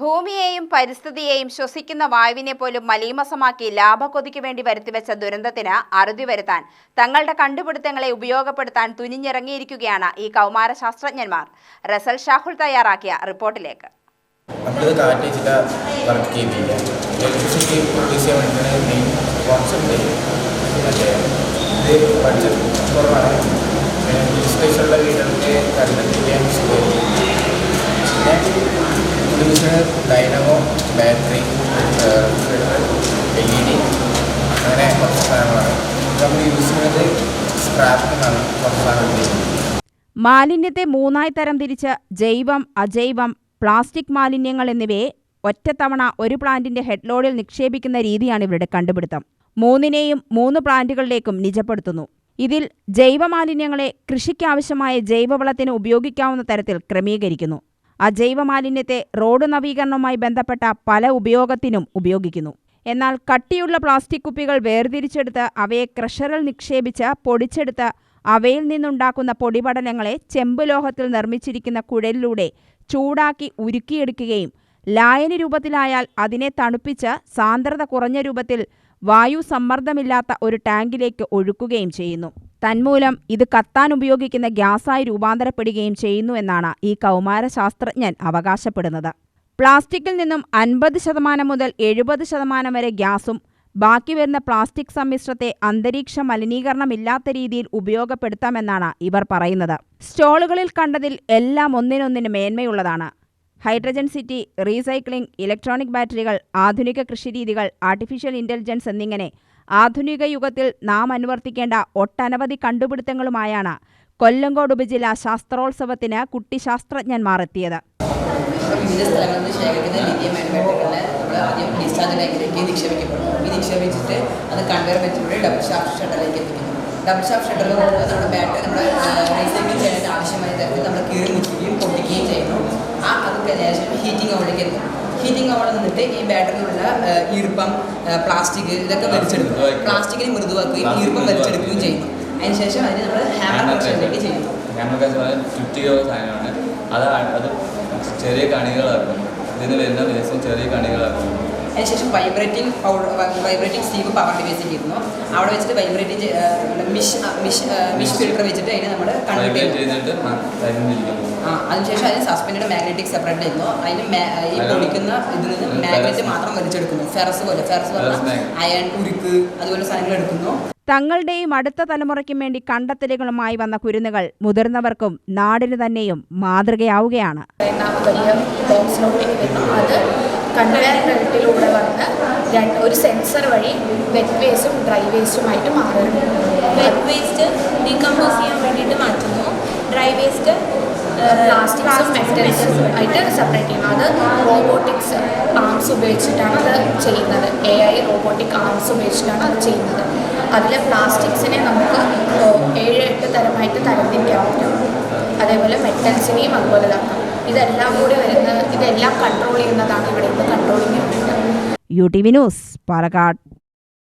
ഭൂമിയെയും പരിസ്ഥിതിയെയും ശ്വസിക്കുന്ന വായുവിനെ പോലും മലീമസമാക്കി ലാഭക്കൊതിക്ക് വേണ്ടി വരുത്തിവെച്ച ദുരന്തത്തിന് അറുതി വരുത്താൻ തങ്ങളുടെ കണ്ടുപിടുത്തങ്ങളെ ഉപയോഗപ്പെടുത്താൻ തുനിഞ്ഞിറങ്ങിയിരിക്കുകയാണ് ഈ കൗമാര ശാസ്ത്രജ്ഞന്മാർ റസൽ ഷാഹുൽ തയ്യാറാക്കിയ റിപ്പോർട്ടിലേക്ക്. കുറവാണ്. പിന്നെ producer dynamo battery L E D അങ്ങനെ കുറച്ച് സാധനങ്ങളാണ്. നമ്മൾ യൂസ് ചെയ്യുന്നത് സ്ക്രാപ്പിനാണ് കുറച്ച് സാധനങ്ങൾ മാലിന്യത്തെ മൂന്നായി തരം തിരിച്ച് ജൈവം അജൈവം പ്ലാസ്റ്റിക് മാലിന്യങ്ങൾ എന്നിവയെ ഒറ്റത്തവണ ഒരു പ്ലാന്റിന്റെ ഹെഡ്ലോഡിൽ നിക്ഷേപിക്കുന്ന രീതിയാണ് ഇവരുടെ കണ്ടുപിടുത്തം. മൂന്നിനെയും മൂന്ന് പ്ലാന്റുകളിലേക്കും നിജപ്പെടുത്തുന്നു. ഇതിൽ ജൈവമാലിന്യങ്ങളെ കൃഷിക്കാവശ്യമായ ജൈവവളത്തിന് ഉപയോഗിക്കാവുന്ന തരത്തിൽ ക്രമീകരിക്കുന്നു. അജൈവ മാലിന്യത്തെ റോഡ് നവീകരണവുമായി ബന്ധപ്പെട്ട പല ഉപയോഗത്തിനും ഉപയോഗിക്കുന്നു. എന്നാൽ കട്ടിയുള്ള പ്ലാസ്റ്റിക് കുപ്പികൾ വേർതിരിച്ചെടുത്ത് അവയെ ക്രഷറിൽ നിക്ഷേപിച്ച് പൊടിച്ചെടുത്ത് അവയിൽ നിന്നുണ്ടാക്കുന്ന പൊടിപടലങ്ങളെ ചെമ്പ് ലോഹത്തിൽ നിർമ്മിച്ചിരിക്കുന്ന കുഴലിലൂടെ ചൂടാക്കി ഉരുക്കിയെടുക്കുകയും ലായനി രൂപത്തിലായാൽ അതിനെ തണുപ്പിച്ച് സാന്ദ്രത കുറഞ്ഞ രൂപത്തിൽ വായു സമ്മർദ്ദമില്ലാത്ത ഒരു ടാങ്കിലേക്ക് ഒഴുക്കുകയും ചെയ്യുന്നു. തന്മൂലം ഇത് കത്താൻ ഉപയോഗിക്കുന്ന ഗ്യാസായി രൂപാന്തരപ്പെടുകയും ചെയ്യുന്നു എന്നാണ് ഈ കൗമാര ശാസ്ത്രജ്ഞൻ അവകാശപ്പെടുന്നത്. പ്ലാസ്റ്റിക്കിൽ നിന്നും അൻപത് ശതമാനം മുതൽ എഴുപത് ശതമാനം വരെ ഗ്യാസും ബാക്കി വരുന്ന പ്ലാസ്റ്റിക് സമ്മിശ്രത്തെ അന്തരീക്ഷ മലിനീകരണമില്ലാത്ത രീതിയിൽ ഉപയോഗപ്പെടുത്താമെന്നാണ് ഇവർ പറയുന്നത്. സ്റ്റോളുകളിൽ കണ്ടതിൽ എല്ലാം ഒന്നിനൊന്നിന് മേന്മയുള്ളതാണ്. ഹൈഡ്രജൻ സിറ്റി റീസൈക്ലിംഗ് ഇലക്ട്രോണിക് ബാറ്ററികൾ ആധുനിക കൃഷിരീതികൾ ആർട്ടിഫിഷ്യൽ ഇന്റലിജൻസ് എന്നിങ്ങനെ ആധുനിക യുഗത്തിൽ നാം അനുവർത്തിക്കേണ്ട ഒട്ടനവധി കണ്ടുപിടുത്തങ്ങളുമായാണ് കൊല്ലങ്കോട് ഉപജില്ല ശാസ്ത്രോത്സവത്തിന് കുട്ടി ശാസ്ത്രജ്ഞന്മാർ എത്തിയത് വിവിധ നമ്മൾ ആദ്യം ഈ അത് ഡബിൾ ഷാഫ്റ്റ് ഷട്ടറിൽ നമ്മുടെ ബാറ്ററി നമ്മൾ റീസൈക്കിൾ ആവശ്യമായ തരത്തിൽ നമ്മൾ കീറി മുക്കുകയും പൊട്ടിക്കുകയും ചെയ്യുന്നു. അത് ശേഷം ഹീറ്റിംഗ് അവളിലേക്ക് എത്തും. ഹീറ്റിംഗ് അവൾ നിന്നിട്ട് ഈ ബാറ്ററിയിലുള്ള ഈർപ്പം പ്ലാസ്റ്റിക് ഇതൊക്കെ വലിച്ചെടുക്കും. പ്ലാസ്റ്റിക്കിനെ മൃദുവാക്കുകയും ഈർപ്പം വലിച്ചെടുക്കുകയും ചെയ്യുന്നു അതിനുശേഷം അതിന് നമ്മൾ ഹാമർ ഫംഗ്ഷനിലേക്ക് ചെയ്യുന്നു ചുറ്റിക സാധനമാണ്. അത് അത് ചെറിയ കണികളാക്കും. ഇതിന് വരുന്ന ദിവസം ചെറിയ കണികളാക്കും. അതിനുശേഷം vibrating powder vibrating sieve power device ഇരുന്നു. അവിടെ വെച്ചിട്ട് വൈബ്രേറ്റിംഗ് മിഷ് മിഷ് മിഷ് ഫിൽട്ടർ വെച്ചിട്ട് അതിനെ നമ്മൾ കൺവേർട്ട് ചെയ്തിട്ട് ആ അതിനുശേഷം അതിന് സസ്പെൻഡ് മാഗ്നറ്റിക് സെപ്പറേറ്റ് ചെയ്യുന്നു അതിന് ഈ പൊളിക്കുന്ന ഇതിൽ നിന്ന് മാഗ്നറ്റ് മാത്രം വലിച്ചെടുക്കുന്നു. ഫെറസ് പോലെ. ഫെറസ് പറഞ്ഞാൽ അയൺ ഉരുക്ക് അതുപോലെ സാധനങ്ങൾ എടുക്കുന്നു. തങ്ങളുടെയും അടുത്ത തലമുറയ്ക്കും വേണ്ടി കണ്ടെത്തലുകളുമായി വന്ന കുരുന്നുകൾ മുതിർന്നവർക്കും നാടിന് തന്നെയും മാതൃകയാവുകയാണ്. അത് കൺവെയർ ബെൽറ്റിലൂടെ വന്ന് രണ്ട് ഒരു സെൻസർ വഴി വെറ്റ് വേസ്റ്റും ഡ്രൈ വേസ്റ്റുമായിട്ട് മാറുന്നു. വെറ്റ് വേസ്റ്റ് ഡീകമ്പോസ് ചെയ്യാൻ വേണ്ടിയിട്ട് മാറ്റുന്നു. ഡ്രൈ വേസ്റ്റ് പ്ലാസ്റ്റിക്സും മെറ്റൽസും ആയിട്ട് സെപ്പറേറ്റ് ചെയ്യുന്നു. അത് റോബോട്ടിക്സ് ആംസ് ഉപയോഗിച്ചിട്ടാണ് അത് ചെയ്യുന്നത്. എ ഐ റോബോട്ടിക് ആംസ് ഉപയോഗിച്ചിട്ടാണ് അത് ചെയ്യുന്നത്. അതിലെ പ്ലാസ്റ്റിക്സിനെ നമുക്ക് ഏഴ് എട്ട് തരമായിട്ട് തരംതിരിക്കാൻ പറ്റും. അതേപോലെ മെറ്റൽസിനെയും അതുപോലെ തന്നെ. ഇതെല്ലാം കൂടി വരുന്ന ഇതെല്ലാം കൺട്രോൾ ചെയ്യുന്നതാണ് ഇവിടെ control unit U T V news Palakkad.